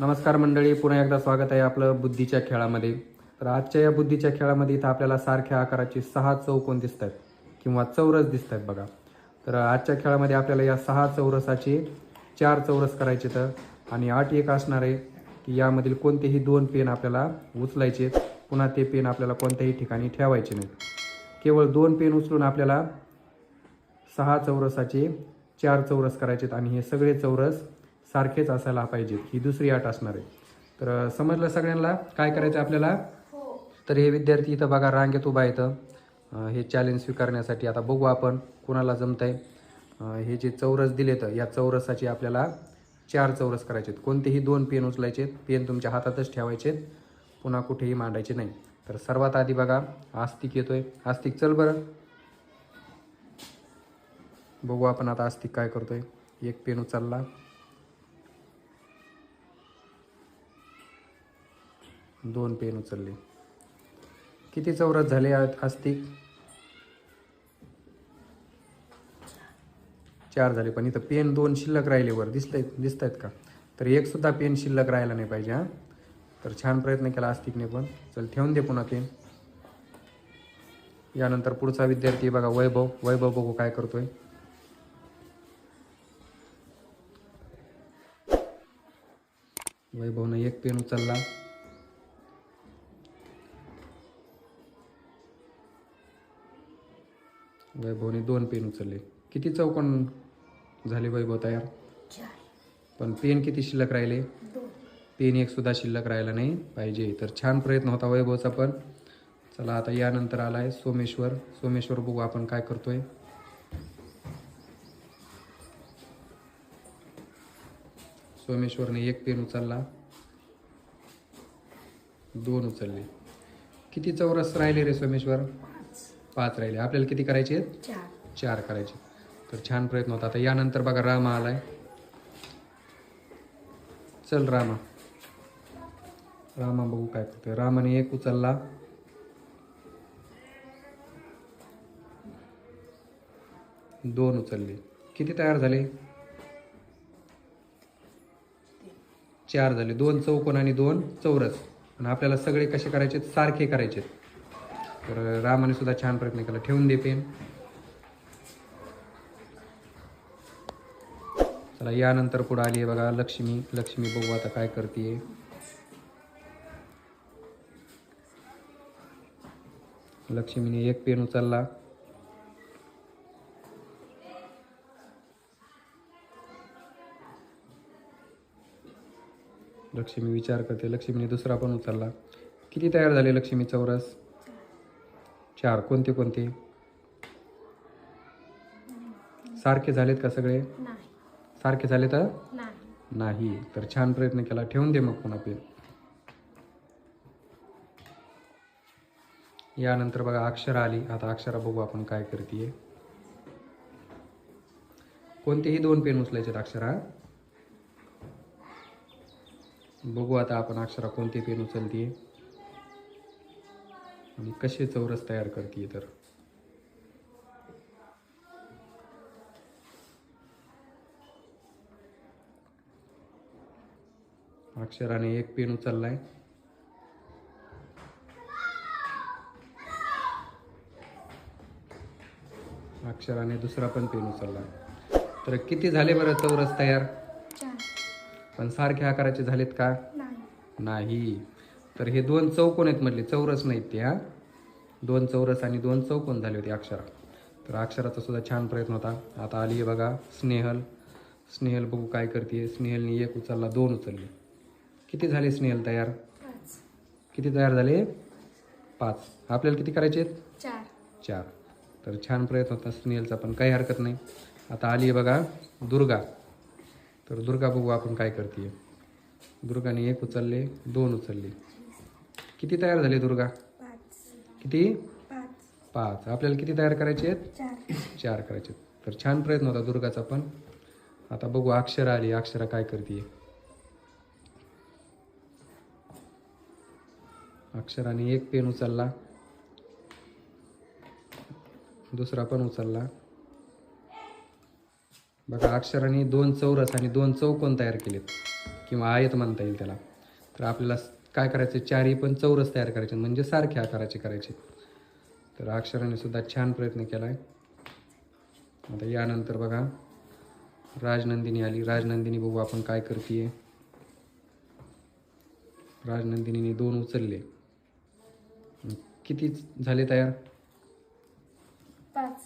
नमस्कार मंडळी पुन्हा एकदा स्वागत आहे आपलं बुद्धीच्या खेळामध्ये. तर आजच्या या बुद्धीच्या खेळामध्ये इथं आपल्याला सारख्या आकाराची सहा चौकोन दिसत आहेत किंवा चौरस दिसत आहेत बघा. तर आजच्या खेळामध्ये आपल्याला या सहा चौरसाचे चार चौरस करायचे तर आणि आठ एक असणार आहे की यामधील कोणतेही दोन पेन आपल्याला उचलायचे आहेत. पुन्हा ते पेन आपल्याला कोणत्याही ठिकाणी ठेवायचे नाहीत. केवळ दोन पेन उचलून आपल्याला सहा चौरसाचे चार चौरस करायचे आहेत आणि हे सगळे चौरस सारखेच असायला पाहिजेत. ही दुसरी अट असणार आहे. तर समजलं सगळ्यांना? काय करायचं आपल्याला? तर हे विद्यार्थी इथं बघा रांगेत उभा अं, हे चॅलेंज स्वीकारण्यासाठी आता बघू आपण कुणाला जमत आहे हे जे चौरस दिलेत या चौरसाचे आपल्याला चार चौरस करायचे कोणतेही दोन पेन उचलायचे पेन तुमच्या हातातच ठेवायचे पुन्हा कुठेही मांडायचे नाही. तर सर्वात आधी बघा आस्तिक येतोय. आस्तिक चल बरं. बघू आपण आता आस्तिक काय करतोय. एक पेन उचलला. दोन पेन उचलले. किती चौरस झाले आस्तिक? चार झाले पण इथं पेन दोन शिल्लक राहिले वर. दिसत दिसत आहेत का? तर एक सुद्धा पेन शिल्लक राहिला नाही पाहिजे हां. तर छान प्रयत्न केला आस्तिकने पण. चल ठेवून दे पुन्हा पेन. यानंतर पुढचा विद्यार्थी बघा वैभव. वैभव बघू काय करतोय. वैभवनं एक पेन उचलला. वैभवने दोन पेन उचलले. किती चौकोन झाले वैभव तयार? पण पेन किती शिल्लक राहिले? पेन एक सुद्धा शिल्लक राहिला नाही. पाहिजे. तर छान प्रयत्न होता वैभवचा पण. चला आता यानंतर आलाय सोमेश्वर. सोमेश्वर बघू आपण काय करतोय. सोमेश्वरने एक पेन उचलला. दोन उचलले. किती चौरस राहिले रे सोमेश्वर? पाच राहिले. आपल्याला किती करायचे आहेत? चार. चार करायचे. तर छान प्रयत्न होता आता. यानंतर बघा रामा आलाय. चल रामा. रामा बघू काय करतोय. रामाने एक उचलला. दोन उचलले. किती तयार झाले? चार झाले. दोन चौकोन आणि दोन चौरस. आणि आपल्याला सगळे कसे करायचे सारखे करायचे तर रामाने सुद्धा छान प्रयत्न केला. ठेवून दे पेन चला यानंतर पुढे आली आहे बघा लक्ष्मी. लक्ष्मी बघू आता काय करते लक्ष्मीने एक पेन उचलला. लक्ष्मी विचार करते. लक्ष्मीने दुसरा पण उचलला. किती तयार झाले लक्ष्मी चौरस? चार कोणते कोणते? सारखे झालेत का सगळे? सारखे झाले तर नाही. नाही. तर छान प्रयत्न केला. ठेवून दे मग पुन्हा पेन यानंतर बघा अक्षरा आली. आता अक्षरा बघू आपण काय करते कोणतेही दोन पेन उचलायचे अक्षरा बघू आता आपण अक्षरा कोणते पेन उचलते आणि कसे चौरस तयार करते तर? अक्षराने एक पेन उचललाय. अक्षराने दुसरा पण पेन उचलला तर किती झाले बरं चौरस तयार? पण सारखे आकाराचे झालेत का? नाही. नाही. तर हे दोन चौकोन आहेत म्हटले चौरस नाहीत ते हा. दोन चौरस आणि दोन चौकोन झाले होते अक्षरा. तर अक्षराचा सुद्धा छान प्रयत्न होता. आता आली आहे बघा स्नेहल. स्नेहल बघू काय करते स्नेहलने एक उचलला दोन उचलले. किती झाले स्नेहल तयार? किती तयार झाले? पाच. आपल्याला किती करायचे आहेत? चार. चार. तर छान प्रयत्न होता. स्नेहलचा पण काही हरकत नाही. आता आली आहे बघा दुर्गा. तर दुर्गा बघू आपण काय करते दुर्गाने एक उचलले दोन उचलले. किती तयार झाले दुर्गा? पाच. किती? पाच. पाच. आपल्याला किती तयार करायचे आहेत? चार. चार करायचे आहेत. तर छान प्रयत्न होता दुर्गाचा पण. आता बघू अक्षरा आली. अक्षरा काय करते अक्षराने एक पेन उचलला. दुसरा पण उचलला. बघा अक्षराने दोन चौरस आणि दोन चौकोन तयार केलेत. किंवा आयत म्हणता येईल त्याला. तर आपल्याला काय करायचं? चारही पण चौरस तयार करायचे म्हणजे सारख्या आकाराचे करायचे. तर अक्षराने सुद्धा छान प्रयत्न केला आहे आता यानंतर बघा राजनंदिनी आली. राजनंदिनी बघू आपण काय करते राजनंदिनीने दोन उचलले. किती झाले तयार? पाच.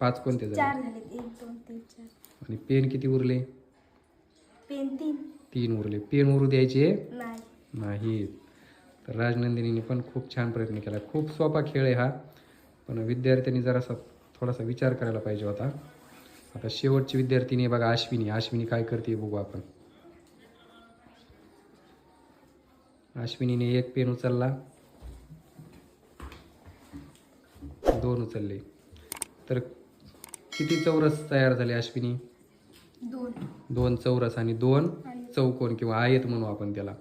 पाच कोणते झाले? चार चार. आणि पेन किती उरले? पेन तीन. तीन उरले. पेन उरू द्यायचे नाही. नाही तर राजनंदिनीने पण खूप छान प्रयत्न केला. खूप सोपा खेळ आहे हा. पण विद्यार्थ्यांनी जरासा थोडासा विचार करायला पाहिजे होता. आता शेवटची विद्यार्थिनी आहे बघा अश्विनी. अश्विनी काय करते बघू आपण. अश्विनीने एक पेन उचलला. दोन उचलले. तर किती चौरस तयार झाले अश्विनी? दोन. दोन चौरस आणि दोन चौकोन किंवा आयत म्हणू आपण त्याला.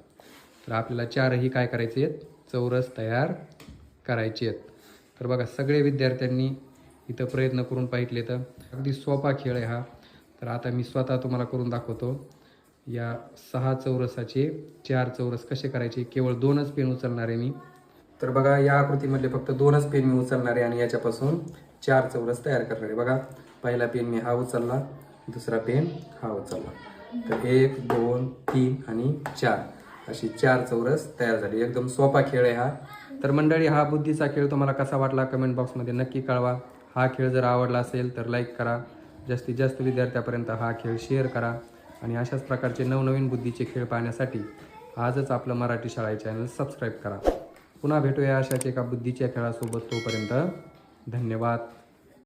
तर आपल्याला चारही काय करायचे आहेत? चौरस तयार करायचे आहेत. तर बघा सगळे विद्यार्थ्यांनी इथं प्रयत्न करून पाहितले तर अगदी सोपा खेळ आहे हा. तर आता मी स्वतः तुम्हाला करून दाखवतो. या सहा चौरसाचे चार चौरस कसे करायचे? केवळ दोनच पेन उचलणार आहे मी. तर बघा या आकृतीमधले फक्त दोनच पेन मी उचलणार आहे आणि याच्यापासून चार चौरस तयार करणार आहे. बघा पहिला पेन मी हा उचलला दुसरा पेन हा उचलला. तर एक दोन तीन आणि चार. अशी चार चौरस तयार झाली. एकदम सोपा खेळ आहे हा. तर मंडळी हा बुद्धीचा खेळ तुम्हाला कसा वाटला कमेंट बॉक्समध्ये नक्की कळवा. हा खेळ जर आवडला असेल तर लाईक करा. जास्तीत जास्त विद्यार्थ्यापर्यंत हा खेळ शेअर करा. आणि अशाच प्रकारचे नवनवीन बुद्धीचे खेळ पाहण्यासाठी आजच आपलं मराठी शाळा चॅनल सबस्क्राईब करा. पुन्हा भेटूया अशाच एका बुद्धीच्या खेळासोबत तोपर्यंत धन्यवाद.